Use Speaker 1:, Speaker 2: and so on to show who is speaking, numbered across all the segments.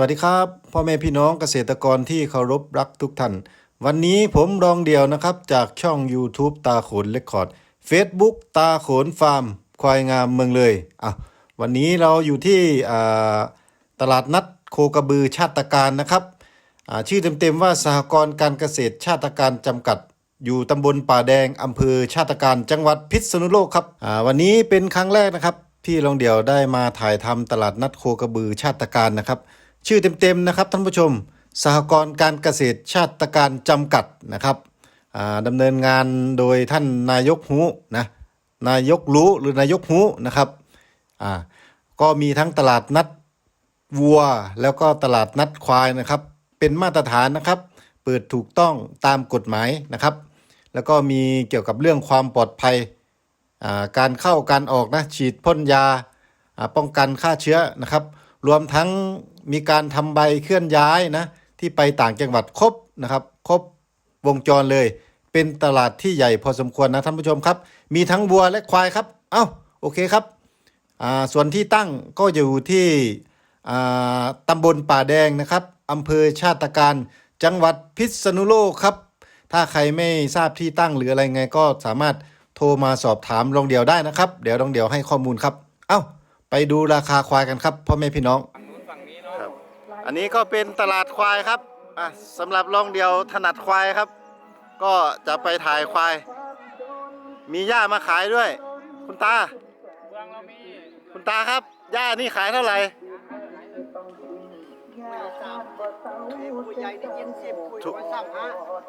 Speaker 1: วัสดีครับพ่อแม่พี่น้องเกษตรกรที่เคารพรักทุกท่าน วันนี้ผมรองเดียวนะครับ จากช่อง YouTube ตาขนเลคคอร์ด Facebook ตาขนฟาร์ม ควายงามเมืองเลยอะวันนี้เราอยู่ที่ตลาดนัดโคกระบือชาติการนะครับ ชื่อเต็มๆว่าสหกรณ์การเกษตรชาติการจำกัด อยู่ตำบลป่าแดงอำเภอชาติการจังหวัดพิษณุโลกครับวันนี้เป็นครั้งแรกนะครับที่รองเดี่ยวได้มาถ่ายทำตลาดนัดโคกระบือชาติการนะครับ ชื่อเต็มๆนะครับท่านผู้ชม สหกรณ์การเกษตรชาติการจำกัดนะครับดำเนินงานโดยท่านนายกหูนะนายกรู้หรือนายกหูนะครับก็มีทั้งตลาดนัดวัวแล้วก็ตลาดนัดควายนะครับ เป็นมาตรฐานนะครับ เปิดถูกต้องตามกฎหมายนะครับ แล้วก็มีเกี่ยวกับเรื่องความปลอดภัยการเข้าการออกนะฉีดพ่นยาป้องกันฆ่าเชื้อนะครับ รวมทั้งมีการทำใบเคลื่อนย้ายนะที่ไปต่างจังหวัดครบนะครับ ครบวงจรเลย เป็นตลาดที่ใหญ่พอสมควรนะท่านผู้ชมครับ มีทั้งวัวและควายครับ เอ้าโอเคครับอ่าส่วนที่ตั้งก็อยู่ที่อ่าตำบลป่าแดงนะครับอำเภอชาติการจังหวัดพิษณุโลกครับ ถ้าใครไม่ทราบที่ตั้งหรืออะไรไงก็สามารถโทรมาสอบถามรองเดียวได้นะครับ เดี๋ยวรองเดียวให้ข้อมูลครับ เอ้า ดูราคาควายกันครับพ่อแม่พี่น้อง ครับ อันนี้ก็เป็นตลาดควายครับอะสำหรับรองเดียวถนัดควายครับ ก็จะไปถ่ายควาย มีหญ้ามาขายด้วย คุณตา คุณตาครับหญ้านี่ขายเท่าไหร่
Speaker 2: ผู้ใหญ่ได้ยินเสียงคุย
Speaker 1: ถูก
Speaker 2: ว่าซ้ำฮะ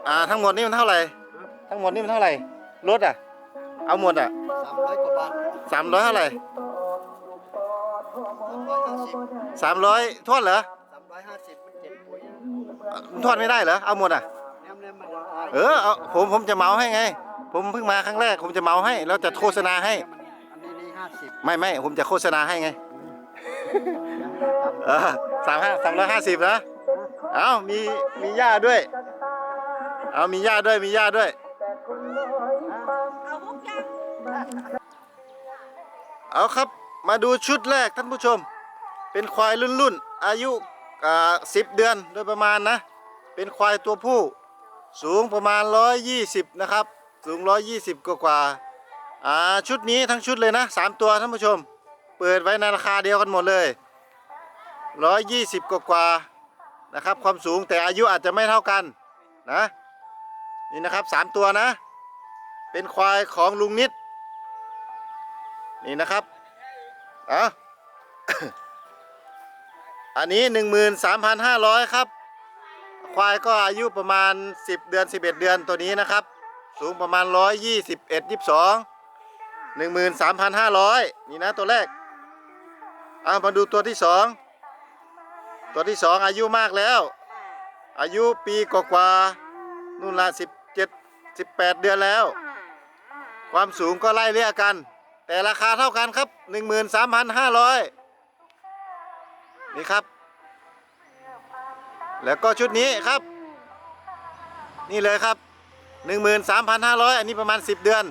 Speaker 1: อ่าทั้งหมดนี่มันเท่าไหร่ ทั้งหมดนี่มันเท่าไหร่รถอะ เอาหมดอะ
Speaker 2: สามร้อยกว่าบาท
Speaker 1: สามร้อยเท่าไหร่
Speaker 2: สามร้อยห้าสิบ
Speaker 1: สามร้อยทอดเหรอ
Speaker 2: สามร้อยห้าสิบมันเจ็ดปุ๋ย
Speaker 1: มันทอดไม่ได้เหรอเอาหมดอะ
Speaker 2: แนมแนมมันได้
Speaker 1: เออเอาผมผมจะเหมาให้ไง ผมเพิ่งมาครั้งแรก ผมจะเหมาให้แล้วจะโฆษณาให้
Speaker 2: อันนี้นี่ห้าสิบ
Speaker 1: ไม่ไม่ผมจะโฆษณาให้ไงเออสามห้าสามร้อยห้าสิบนะเอามีมีหญ้าด้วย เอามีหญ้าด้วยมีหญ้าด้วยเอาครับมาดูชุดแรกท่านผู้ชม เป็นควายรุ่นรุ่นอายุสิบเดือนโดยประมาณนะ เป็นควายตัวผู้สูงประมาณ 120 นะครับ สูง 120 กว่ากว่าชุดนี้ทั้งชุดเลยนะสามตัวท่านผู้ชม เปิดไว้ในราคาเดียวกันหมดเลย 120 กว่ากว่านะครับ ความสูงแต่อายุอาจจะไม่เท่ากันนะ นี่นะครับสามตัวนะ เป็นควายของลุงนิด นี่นะครับอะ อันนี้ 13,500 ครับ ควายก็อายุประมาณ 10 เดือน 11 เดือนตัวนี้นะครับ สูงประมาณ 121 22 13,500 นี่นะตัวแรกเอามาดูตัวที่ 2 ตัวที่ 2 อายุมากแล้ว อายุปีกว่าๆนู่นละ17 18 เดือนแล้ว ความสูงก็ไล่เรียกกัน แต่ราคาเท่ากันครับ 13,500 นี่ครับ แล้วก็ชุดนี้ครับ นี่เลยครับ 13,500 อันนี้ประมาณ 10 เดือน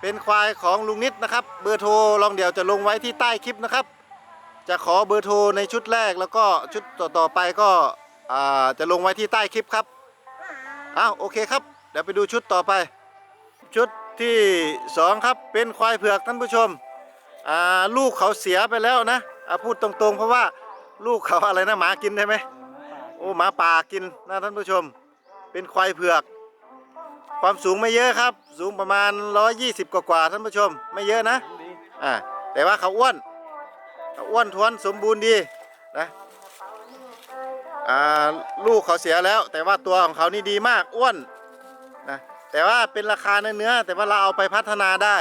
Speaker 1: เป็นควายของลุงนิดนะครับ เบอร์โทรลองเดี๋ยวจะลงไว้ที่ใต้คลิปนะครับ จะขอเบอร์โทรในชุดแรกแล้วก็ชุดต่อๆไปก็จะลงไว้ที่ใต้คลิปครับอ้าวโอเคครับ เดี๋ยวไปดูชุดต่อไป ชุดที่สองครับเป็นควายเผือกท่านผู้ชมลูกเขาเสียไปแล้วนะพูดตรงๆ เพราะว่า ลูกเขาอะไรนะหมากินใช่ไหมโอ้หมาป่ากินนะท่านผู้ชม เป็นควายเผือก ความสูงไม่เยอะครับ สูงประมาณ 120 กว่าๆท่านผู้ชม ไม่เยอะนะอ่าแต่ว่าเขาอ้วนเขาอ้วนท้วนสมบูรณ์ดีนะอ่าลูกเขาเสียแล้ว แต่ว่าตัวของเขานี่ดีมากอ้วนนะแต่ว่าเป็นราคาเนื้อแต่ว่าเราเอาไปพัฒนาได้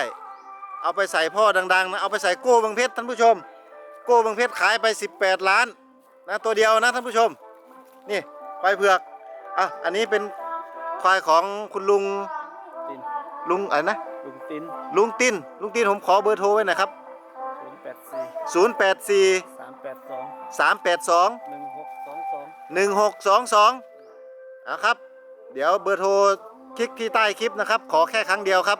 Speaker 1: เอาไปใส่พ่อดังๆนะเอาไปใส่โก้บางเพชรท่านผู้ชม โก้บางเพชรขายไป 18 ล้านนะตัวเดียวนะท่านผู้ชม นี่ควายเผือกอะอันนี้เป็นควายของคุณลุง
Speaker 2: ติน
Speaker 1: ลุงอะไรนะ
Speaker 2: ลุงติน
Speaker 1: ลุงตินลุงตินผมขอเบอร์โทรไว้หน่อยครับ
Speaker 2: ศูนย์แปดสี่
Speaker 1: 084
Speaker 2: สามแปดสอง
Speaker 1: 382
Speaker 2: หนึ่งหกสองสอง
Speaker 1: 1622นะครับ เดี๋ยวเบอร์โทรคลิกที่ใต้คลิปนะครับ ขอแค่ครั้งเดียวครับ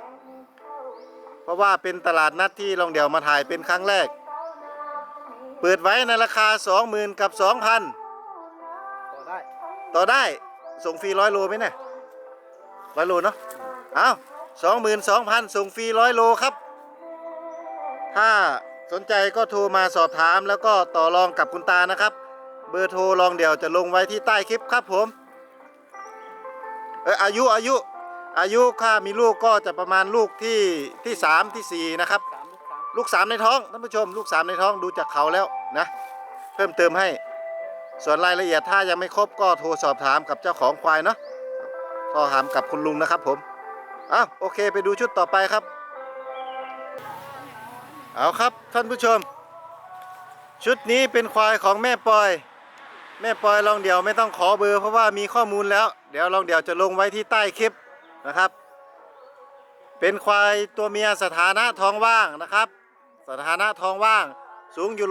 Speaker 1: เพราะว่าเป็นตลาดนัดที่ลองเดี่ยวมาถ่ายเป็นครั้งแรก เปิดไว้ในราคา 20,000 กับ2,000 ต่อได้ส่งฟรีร้อยโลไหมเนี่ยร้อยโลเนาะเอาสองหมื่นสองพันส่งฟรีร้อยโลครับ ถ้าสนใจก็โทรมาสอบถามแล้วก็ต่อรองกับคุณตานะครับ เบอร์โทรลองเดี๋ยวจะลงไว้ที่ใต้คลิปครับผมเอออายุอายุอายุถ้ามีลูกก็จะประมาณลูกที่ที่สามที่สี่นะครับ
Speaker 2: สาม ลูกสาม
Speaker 1: ในท้องท่านผู้ชม ลูกสามในท้องดูจากเขาแล้วนะ เพิ่มเติมให้ ส่วนรายละเอียดถ้ายังไม่ครบก็โทรสอบถามกับเจ้าของควายเนาะโทรถามกับคุณลุงนะครับผมอ้าวโอเคไปดูชุดต่อไปครับ เอาครับท่านผู้ชม ชุดนี้เป็นควายของแม่ปอย แม่ปอยลองเดี๋ยวไม่ต้องขอเบอร์เพราะว่ามีข้อมูลแล้ว เดี๋ยวลองเดี๋ยวจะลงไว้ที่ใต้คลิปนะครับ เป็นควายตัวเมียสถานะท้องว่างนะครับ สถานะทองว่างสูงอยู่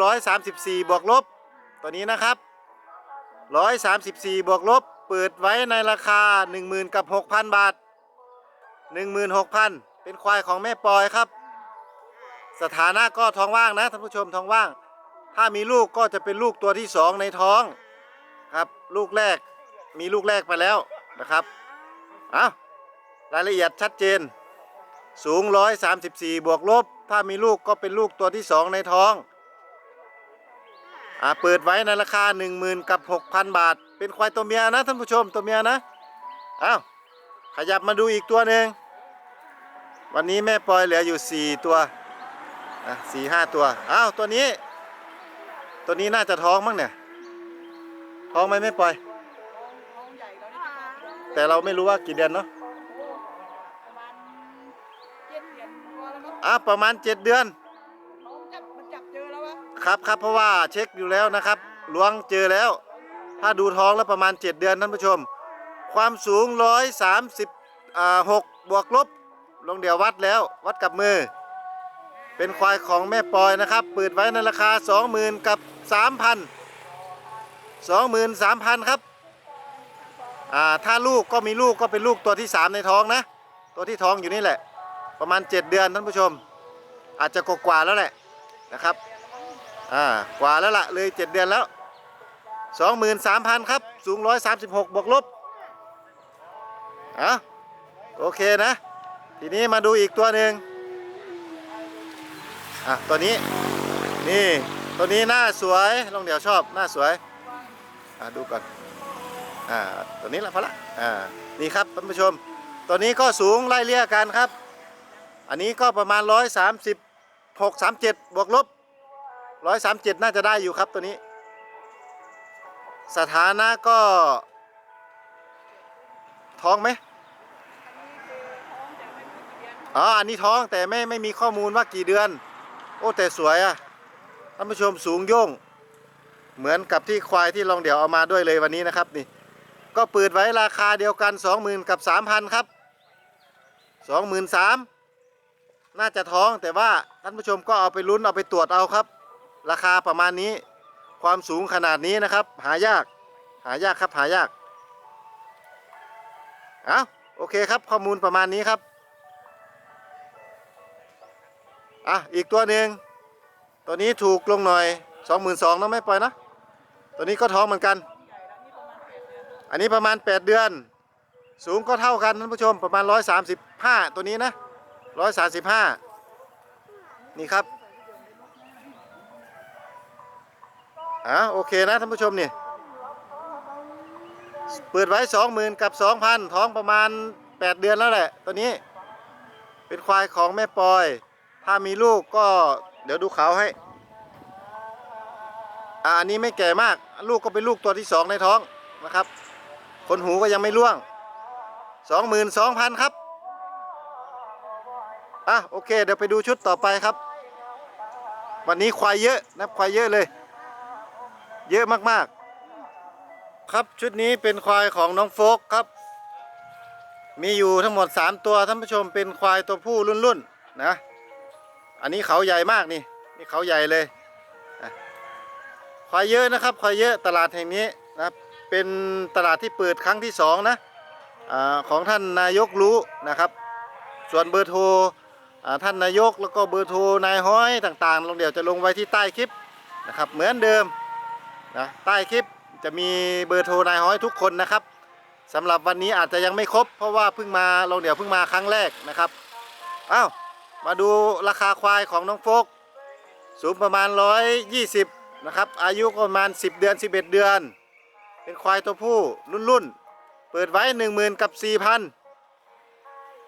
Speaker 1: 134 บวกลบ ตัวนี้นะครับ 134 บวกลบ เปิดไว้ในราคา 10,000 กับ 6,000 บาท 16,000 เป็นควายของแม่ปอยครับ สถานะก็ท้องว่างนะท่านผู้ชมท้องว่าง ถ้ามีลูกก็จะเป็นลูกตัวที่สองในท้องครับ ลูกแรกมีลูกแรกไปแล้วนะครับเอารายละเอียดชัดเจน สูง 134 บวกลบ ถ้ามีลูกก็เป็นลูกตัวที่2ในท้องอ่าเปิดไว้ในราคา 10,000กับ6,000 บาท เป็นควายตัวเมียนะท่านผู้ชมตัวเมียนะอ้าวขยับมาดูอีกตัวหนึ่งวันนี้แม่ปอยเหลืออยู่ 4 ตัวนะสี่ห้าตัวอ้าวตัวนี้ ตัวนี้น่าจะท้องมั้งเนี่ยท้องไหมแม่ปอย
Speaker 2: ท้องใหญ่แล้วนี่จะท้อง
Speaker 1: แต่เราไม่รู้ว่ากี่เดือนเนาะ
Speaker 2: ประมาณ เจ็ดเดือนกว่าแล้วเนาะ
Speaker 1: อะประมาณ 7 เดือน
Speaker 2: ท้องจับมันจับเจอแล้ววะ
Speaker 1: ครับครับเพราะว่าเช็คอยู่แล้วนะครับล้วงเจอแล้ว ถ้าดูท้องแล้วประมาณ 7 เดือนท่านผู้ชม ความสูง 130อ่า6บวกลบ ลงเดี๋ยววัดแล้ววัดกับมือ เป็นควายของแม่ปอยนะครับ เปิดไว้ในราคา 20,000 กับ 3,000 23,000 ครับ อ่าถ้าลูกก็มีลูกก็เป็นลูกตัวที่ 3 ในท้องนะ ตัวที่ท้องอยู่นี่แหละ ประมาณ 7 เดือนท่านผู้ชม อาจจะกว่าแล้วแหละนะครับอ่ากว่าแล้วละเลย7 เดือนแล้ว 23,000 ครับ สูง 136 บวกลบอะโอเคนะ ทีนี้มาดูอีกตัวหนึ่งอะตัวนี้นี่ตัวนี้หน้าสวยลองเดี๋ยวชอบหน้าสวยอะดูก่อนอ่าตัวนี้ละพอละอ่านี่ครับท่านผู้ชมตัวนี้ก็สูงไล่เลี่ยกันครับ อันนี้ก็ประมาณ 136 37 บวกลบร้อยสามเจ็ดน่าจะได้อยู่ครับตัวนี้ สถานะก็ ท้องไหมอ๋ออันนี้ท้องแต่ไม่ไม่มีข้อมูลว่ากี่เดือน โอ้แต่สวยอะท่านผู้ชมสูงโย่ง เหมือนกับที่ควายที่ลองเดี๋ยวเอามาด้วยเลยวันนี้นะครับนี่ ก็เปิดไว้ราคาเดียวกัน 20,000 กับ 3,000 ครับ 23,000 น่าจะท้องแต่ว่าท่านผู้ชมก็เอาไปลุ้นเอาไปตรวจเอาครับ ราคาประมาณนี้ ความสูงขนาดนี้นะครับ หายาก หายากครับหายากเอาโอเคครับข้อมูลประมาณนี้ครับอะอีกตัวหนึ่งตัวนี้ถูกลงหน่อย22,000น้องไม่ปล่อยนะ ตัวนี้ก็ท้องเหมือนกัน อันนี้ประมาณ 8 เดือน สูงก็เท่ากันท่านผู้ชมประมาณ 135 ตัวนี้นะ 135นี่ครับอะโอเคนะท่านผู้ชมนี่เปิดไว้สองหมื่นกับสองพันท้องประมาณ8เดือนแล้วแหละตัวนี้ เป็นควายของแม่ปอย ถ้ามีลูกก็เดี๋ยวดูเขาให้อะอันนี้ไม่แก่มาก ลูกก็เป็นลูกตัวที่สองในท้องนะครับขนหูก็ยังไม่ร่วงสองหมื่นสองพันครับ อะโอเค เดี๋ยวไปดูชุดต่อไปครับ วันนี้ควายเยอะนะควายเยอะเลย เยอะมากๆ ครับชุดนี้เป็นควายของน้องโฟกครับ มีอยู่ทั้งหมด 3 ตัวท่านผู้ชมเป็นควายตัวผู้รุ่นๆนะ อันนี้เขาใหญ่มากนี่นี่เขาใหญ่เลยควายเยอะนะครับควายเยอะตลาดแห่งนี้นะเป็นตลาดที่เปิดครั้งที่สองนะอาของท่านนายกรู้นะครับ ส่วนเบอร์โทร ท่านนายกแล้วก็เบอร์โทรนายห้อยต่างๆลงเดี๋ยวจะลงไว้ที่ใต้คลิปนะครับเหมือนเดิมนะใต้คลิปจะมีเบอร์โทรนายฮ้อยทุกคนนะครับสำหรับวันนี้อาจจะยังไม่ครบ เพราะว่าเพิ่งมาลงเดี๋ยวเพิ่งมาครั้งแรกนะครับอ้าวมาดูราคาควายของน้องโฟกสูงประมาณ 120นะครับอายุประมาณ 10 เดือน 11 เดือน เป็นควายตัวผู้รุ่นรุ่นๆเปิดไว้ 10,000 กับ 4,000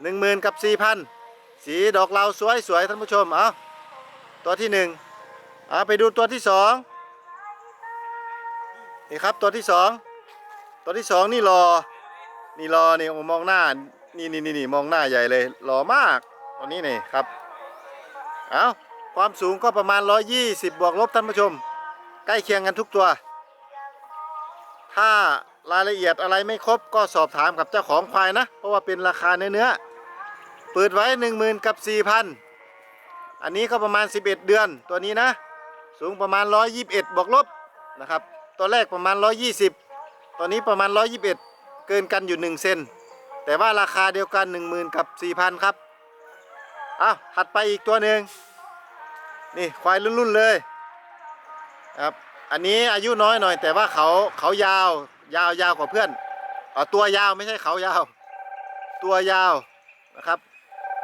Speaker 1: 10,000 กับ 4,000 สีดอกเหลาสวยสวยท่านผู้ชม เอาตัวที่1เอาไปดูตัวที่2นี่ครับตัวที่2ตัวที่2นี่รอ นี่รอนี่โอ้มองหน้านี่นี่นี่นี่มองหน้าใหญ่เลยหล่อมากตัวนี้นี่ครับ เอาความสูงก็ประมาณ 120 บวกลบท่านผู้ชม ใกล้เคียงกันทุกตัว ถ้ารายละเอียดอะไรไม่ครบก็สอบถามกับเจ้าของควายนะ เพราะว่าเป็นราคาเนื้อเนื้อ เปิดไว้10,000กับ4,000อันนี้ก็ประมาณ 11 เดือนตัวนี้นะ สูงประมาณ 121 บวกลบนะครับตัวแรกประมาณ 120ตัวนี้ประมาณ 121 เกินกันอยู่ 1 เซนแต่ว่าราคาเดียวกัน 10,000 กับ 4,000 ครับอ้าวถัดไปอีกตัวหนึ่งนี่ควายรุ่นๆเลยครับอันนี้อายุน้อยหน่อย แต่ว่าเขาเขายาวยาวยาวกว่าเพื่อนอตัวยาวไม่ใช่เขายาว ตัวยาวนะครับ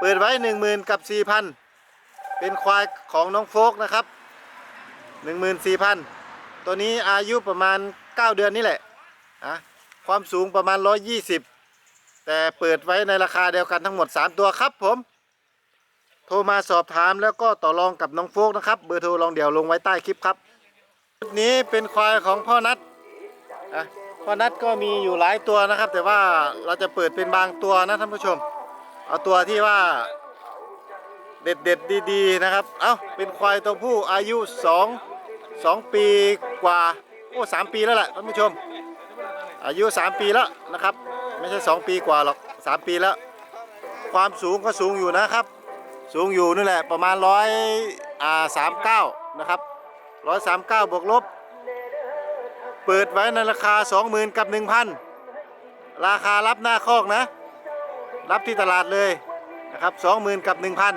Speaker 1: เปิดไว้หนึ่งหมื่นกับสี่พันเป็นควายของน้องโฟกนะครับหนึ่งหมื่นสี่พันตัวนี้อายุประมาณ9เดือนนี่แหละนะความสูงประมาณ120แต่เปิดไว้ในราคาเดียวกันทั้งหมด3ตัวครับผม โทรมาสอบถามแล้วก็ต่อรองกับน้องโฟกนะครับ เบอร์โทรลองเดี๋ยวลงไว้ใต้คลิปครับชุดนี้เป็นควายของพ่อนัทอะพ่อนัทก็มีอยู่หลายตัวนะครับ แต่ว่าเราจะเปิดเป็นบางตัวนะท่านผู้ชม เอาตัวที่ว่าเด็ดเด็ดดีๆนะครับ เอ้า เป็นควายตัวผู้อายุ2 2ปีกว่า โอ้สปีแล้วแหละท่านผู้ชม อายุ 3 ปีแล้วนะครับ ไม่ใช่ 2 ปีกว่าหรอก 3 ปีแล้ว ความสูงก็สูงอยู่นะครับ สูงอยู่นี่แหละประมาณร้อยอ่าสามเก้านะครับร้อยสามเก้าบวกลบ เปิดไว้ในราคา 20,000 กับ 1,000 ราคารับหน้าคอกนะ รับที่ตลาดเลยนะครับ20,000กับ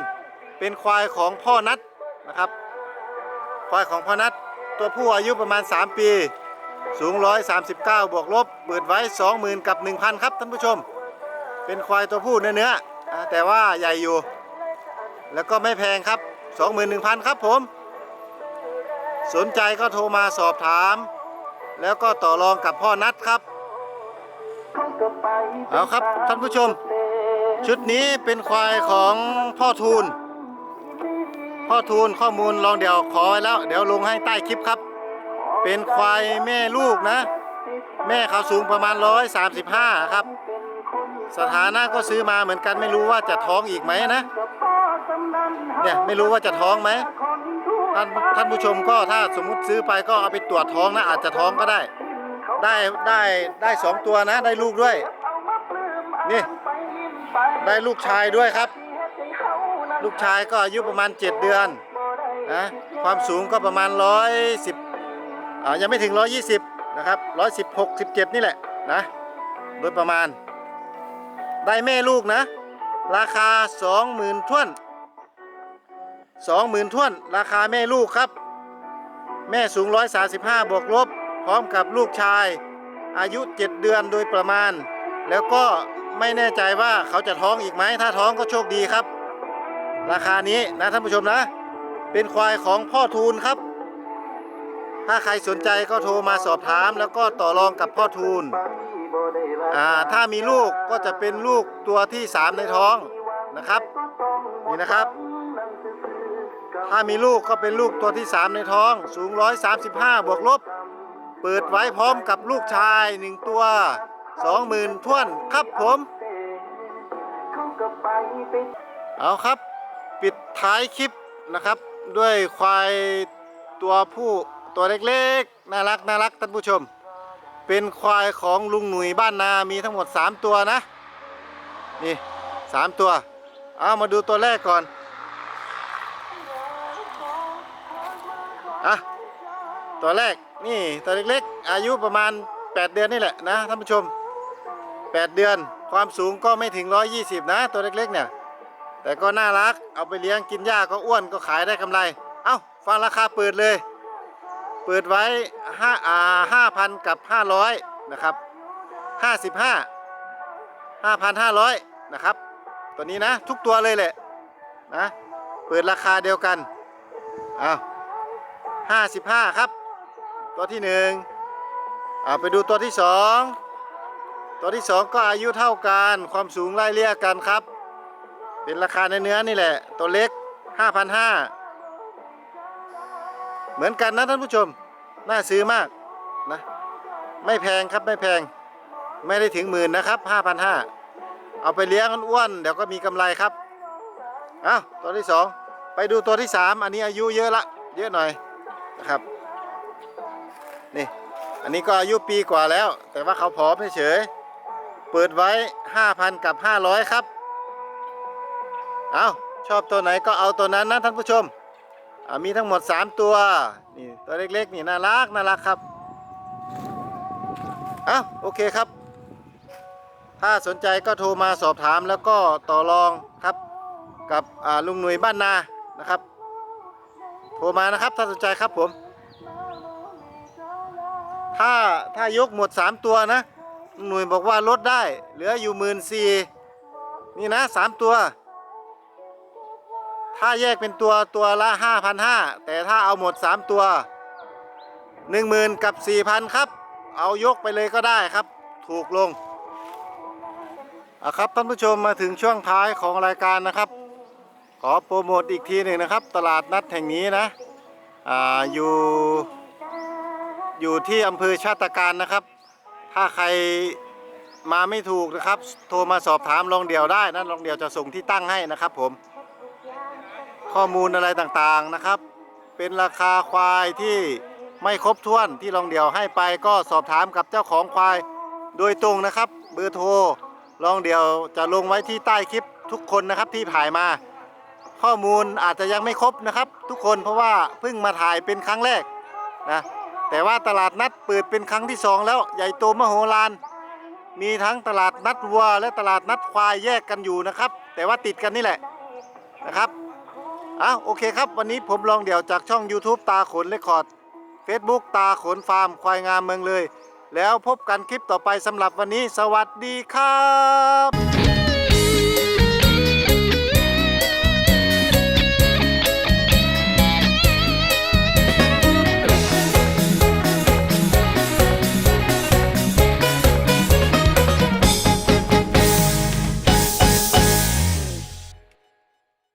Speaker 1: 1,000เป็นควายของพ่อนัดนะครับ ควายของพ่อนัดตัวผู้อายุประมาณ 3 ปี สูง 139 บวกลบเปิดไว้ 20,000 กับ 1,000 ครับท่านผู้ชม เป็นควายตัวผู้เนื้อเนื้อแต่ว่าใหญ่อยู่ แล้วก็ไม่แพงครับ 21,000 ครับผม สนใจก็โทรมาสอบถาม แล้วก็ต่อรองกับพ่อนัดครับ เอาครับท่านผู้ชม ชุดนี้เป็นควายของพ่อทูล พ่อทูลข้อมูลลองเดี๋ยวขอไว้แล้ว เดี๋ยวลงให้ใต้คลิปครับ เป็นควายแม่ลูกนะ แม่เขาสูงประมาณ 135 ครับ สถานะก็ซื้อมาเหมือนกันไม่รู้ว่าจะท้องอีกไหมนะ เนี่ยไม่รู้ว่าจะท้องไหมท่านท่านผู้ชมก็ถ้าสมมุติซื้อไปก็เอาไปตรวจท้องนะอาจจะท้องก็ได้ ได้ได้ได้สองตัวนะได้ลูกด้วย นี่ ได้ลูกชายด้วยครับ ลูกชายก็อายุประมาณ 7 เดือนนะความสูงก็ประมาณ 110อ่ายังไม่ถึง 120 นะครับ 116 17 นี่แหละนะโดยประมาณ ได้แม่ลูกนะ ราคา 20,000ท้วน 20,000ท้วน ราคาแม่ลูกครับ แม่สูง 135 บวกลบ พร้อมกับลูกชายอายุ 7 เดือนโดยประมาณ แล้วก็ไม่แน่ใจว่าเขาจะท้องอีกไหมถ้าท้องก็โชคดีครับ ราคานี้นะท่านผู้ชมนะ เป็นควายของพ่อทูลครับ ถ้าใครสนใจก็โทรมาสอบถาม แล้วก็ต่อรองกับพ่อทูลอ่าถ้ามีลูกก็จะเป็นลูกตัวที่3ในท้องนะครับนี่นะครับ ถ้ามีลูกก็เป็นลูกตัวที่ 3 ในท้อง สูง 135 บวกลบ เปิดไว้พร้อมกับลูกชาย 1 ตัว 20,000ท้วนครับผมเอาครับปิดท้ายคลิปนะครับ ด้วยควายตัวผู้ตัวเล็กๆ น่ารักน่ารักท่านผู้ชม เป็นควายของลุงหนุ่ยบ้านนามีทั้งหมด 3 ตัวนะ นี่3ตัว เอามาดูตัวแรกก่อนอะตัวแรกนี่ตัวเล็กๆ อายุประมาณ 8 เดือนนี่แหละนะท่านผู้ชม 8 เดือน ความสูงก็ไม่ถึง 120 นะ ตัวเล็กๆเนี่ย แต่ก็น่ารัก เอาไปเลี้ยงกินหญ้าก็อ้วนก็ขายได้กำไร เอ้า ฟังราคาเปิดเลย เปิดไว้ห้าอ่าห้าพันกับห้าร้อยนะครับห้าสิบห้าห้าพันห้าร้อยนะครับ ตัวนี้นะ ทุกตัวเลยแหละ นะ เปิดราคาเดียวกันอ้าวห้าสิบห้าครับ ตัวที่หนึ่งเอาไปดูตัวที่สอง ตัวที่สองก็อายุเท่ากัน ความสูงไล่เลี่ยกันครับ เป็นราคาในเนื้อนี่แหละ ตัวเล็ก 5,500 เหมือนกันนะท่านผู้ชม น่าซื้อมากนะ ไม่แพงครับไม่แพง ไม่ได้ถึงหมื่นนะครับ 5,500 เอาไปเลี้ยงอ้วนเดี๋ยวก็มีกำไรครับ เอ้าตัวที่สองไปดูตัวที่สามอันนี้อายุเยอะละ เยอะหน่อยนะครับ นี่อันนี้ก็อายุปีกว่าแล้ว แต่ว่าเขาผอมเฉย เปิดไว้ 5,000 กับ 500 ครับ เอาชอบตัวไหนก็เอาตัวนั้นนะท่านผู้ชม มีทั้งหมด 3 ตัว นี่ตัวเล็กๆ นี่น่ารักน่ารักครับ เอาโอเคครับ ถ้าสนใจก็โทรมาสอบถามแล้วก็ต่อรองครับกับลุงหนุ่ยบ้านนานะครับ โทรมานะครับถ้าสนใจครับผม ถ้าถ้ายกหมด 3 ตัวนะ หนุ่ยบอกว่าลดได้ เหลืออยู่หมื่นสี่นี่นะ3ตัว ถ้าแยกเป็นตัวตัวละ5,500แต่ถ้าเอาหมด3ตัว10,000กับ4,000ครับ เอายกไปเลยก็ได้ครับ ถูกลงอะครับท่านผู้ชมมาถึงช่วงท้ายของรายการนะครับ ขอโปรโมทอีกทีหนึ่งนะครับ ตลาดนัดแห่งนี้นะอ่าอยู่อยู่ที่อำเภอชาติการนะครับ ถ้าใครมาไม่ถูกนะครับ โทรมาสอบถามลองเดี่ยวได้นะลองเดี่ยวจะส่งที่ตั้งให้นะครับผม ข้อมูลอะไรต่างๆนะครับ เป็นราคาควายที่ไม่ครบถ้วนที่ลองเดี่ยวให้ไปก็สอบถามกับเจ้าของควายโดยตรงนะครับ เบอร์โทรลองเดี่ยวจะลงไว้ที่ใต้คลิปทุกคนนะครับที่ถ่ายมา ข้อมูลอาจจะยังไม่ครบนะครับ ทุกคนเพราะว่าเพิ่งมาถ่ายเป็นครั้งแรกนะ แต่ว่าตลาดนัดเปิดเป็นครั้งที่สองแล้วใหญ่โตมโหฬารมีทั้งตลาดนัดวัวและตลาดนัดควายแยกกันอยู่นะครับ แต่ว่าติดกันนี่แหละนะครับอะโอเคครับ วันนี้ผมลองเดี่ยวจากช่อง YouTube ตาขนเลคคอร์ด Facebook ตาขนฟาร์มควายงามเมืองเลย แล้วพบกันคลิปต่อไปสำหรับวันนี้ สวัสดีครับ